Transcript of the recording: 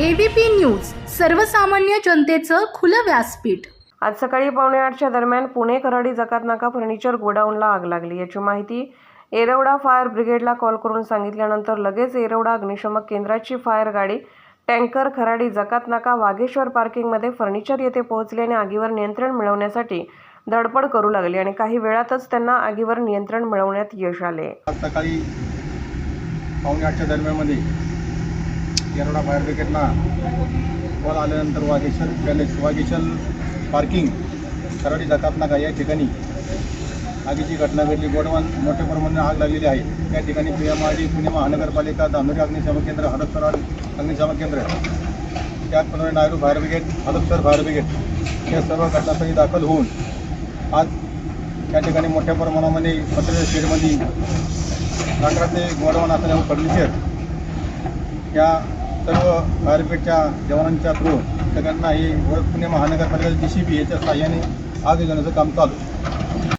ABP news सर्वसामान्य जनतेचं खुलं व्यासपीठ. आज सकाळी पावणे आठच्या दरम्यान पुणे खराडी जकात नाका फर्निचर गोडाऊनला आग लागली. याची माहिती येरवडा फायर ब्रिगेडला कॉल करून सांगितल्यानंतर लगेच येरवडा अग्निशमक केंद्राची फायर गाडी टँकर खराडी जकात नाका वाघेश्वर पार्किंगमध्ये फर्निचर येथे पोहोचली आणि आगीवर नियंत्रण मिळवण्यासाठी धडपड करू लागली आणि काही वेळातच त्यांना आगीवर नियंत्रण मिळवण्यात यश आले. आज सकाळी पावणे आठच्या दरम्यानमध्ये येरडा फायर ब्रिगेडला कॉल आल्यानंतर वागेश्वर पॅलेस वाघेश्वर पार्किंग खराडी जातात नाका या ठिकाणी आगीची घटना घडली. गोडवान मोठ्या प्रमाणात आग लागलेली आहे. त्या ठिकाणी P M R D Pune महानगरपालिका धानोरी अग्निशमन केंद्र हडपसर अग्निशमन केंद्र त्याचप्रमाणे नायरू fire brigade Hadapsar fire brigade या सर्व घटनास्थळी दाखल होऊन आज त्या ठिकाणी मोठ्या प्रमाणामध्ये मटेरियल शेडमध्ये लाकडाचे गोडवान असल्यामुळे फर्निचर या सर्व फायरब्रिगेडच्या जवानांच्या थ्रू सगळ्यांना ही पुणे महानगरपालिका डी सी बी याच्या सहाय्याने आग घेण्याचं काम चालू.